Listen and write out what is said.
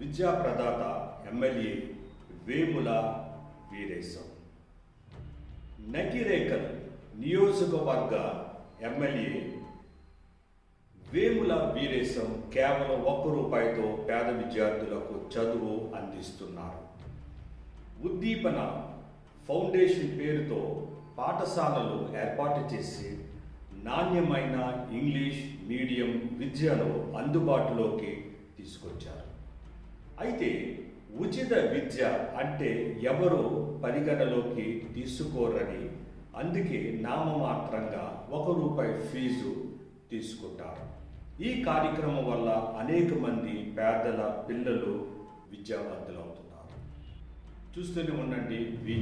విద్యా ప్రదాత ఎమ్మెల్యే వేముల వీరేశం. నకిరేకల్ నియోజకవర్గ ఎమ్మెల్యే వేముల వీరేశం కేవలం ఒక్క రూపాయితో పేద విద్యార్థులకు చదువు అందిస్తున్నారు. ఉద్దీపన ఫౌండేషన్ పేరుతో పాఠశాలలు ఏర్పాటు చేసి నాణ్యమైన ఇంగ్లీష్ మీడియం విద్యను అందుబాటులోకి తీసుకొచ్చారు. అయితే ఉచిత విద్య అంటే ఎవరు పరిగణలోకి తీసుకోరని అందుకే నామమాత్రంగా ఒక రూపాయి ఫీజు తీసుకుంటారు. ఈ కార్యక్రమం వల్ల అనేక మంది పేదల పిల్లలు విద్యావంతులవుతున్నారు. చూస్తూనే ఉండండి వి